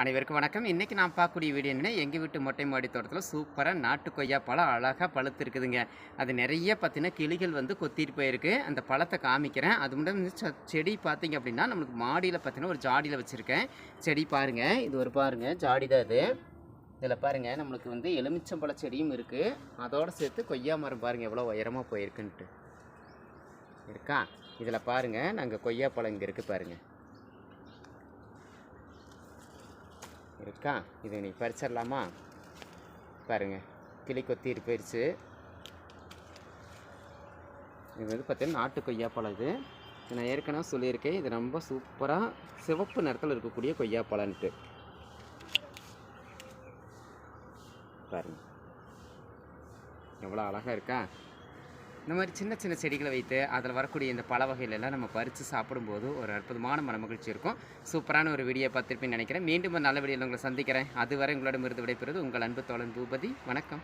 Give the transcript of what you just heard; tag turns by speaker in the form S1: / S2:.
S1: அனைவருக்கும் வணக்கம். இன்றைக்கி நான் பார்க்கக்கூடிய வீடியோ என்ன எங்கள் வீட்டு மொட்டை மாடி தோட்டத்தில் சூப்பராக நாட்டு கொய்யா பழம் அழகாக பழுத்து இருக்குதுங்க அது நிறைய பார்த்தீங்கன்னா கிளிகள் வந்து கொத்திட்டு போயிருக்கு. அந்த பழத்தை காமிக்கிறேன். அது மட்டும் செடி பார்த்தீங்க அப்படின்னா நம்மளுக்கு மாடியில் பார்த்தீங்கன்னா ஒரு ஜாடியில் வச்சுருக்கேன். செடி பாருங்கள் இது ஒரு பாருங்கள் ஜாடி தான் இது. இதில் பாருங்கள் நம்மளுக்கு வந்து எலுமிச்சம்பழ செடியும் இருக்குது அதோடு சேர்த்து கொய்யா மரம் பாருங்கள் எவ்வளோ உயரமாக போயிருக்குன்ட்டு. இருக்கா? இதில் பாருங்கள் நாங்கள் கொய்யா பழம் இங்கே இருக்குது பாருங்கள் இருக்கா? இது நீ பறிச்சிடலாமா? பாருங்கள் கிளி கொத்திட்டு போயிடுச்சு இது வந்து பார்த்தீங்கன்னா நாட்டு கொய்யாப்பழம் இது. நான் ஏற்கனவே சொல்லியிருக்கேன். இது ரொம்ப சூப்பராக சிவப்பு நிறத்தில் இருக்கக்கூடிய கொய்யாப்பழன்ட்டு பாருங்க. எவ்வளோ அழகாக இருக்கா? இந்த மாதிரி சின்ன சின்ன செடிகளை வைத்து அதில் வரக்கூடிய இந்த பல வகைகளெல்லாம் நம்ம பறித்து சாப்பிடும்போது ஒரு அற்புதமான மன மகிழ்ச்சி இருக்கும். சூப்பரான ஒரு வீடியோ பார்த்துருப்பேன்னு நினைக்கிறேன். மீண்டும் ஒரு நல்ல வீடியோவில் உங்களை சந்திக்கிறேன். அதுவரை உங்களிடமிருந்து விடைபெறுவது உங்கள் அன்பு தோழன் பூபதி. வணக்கம்.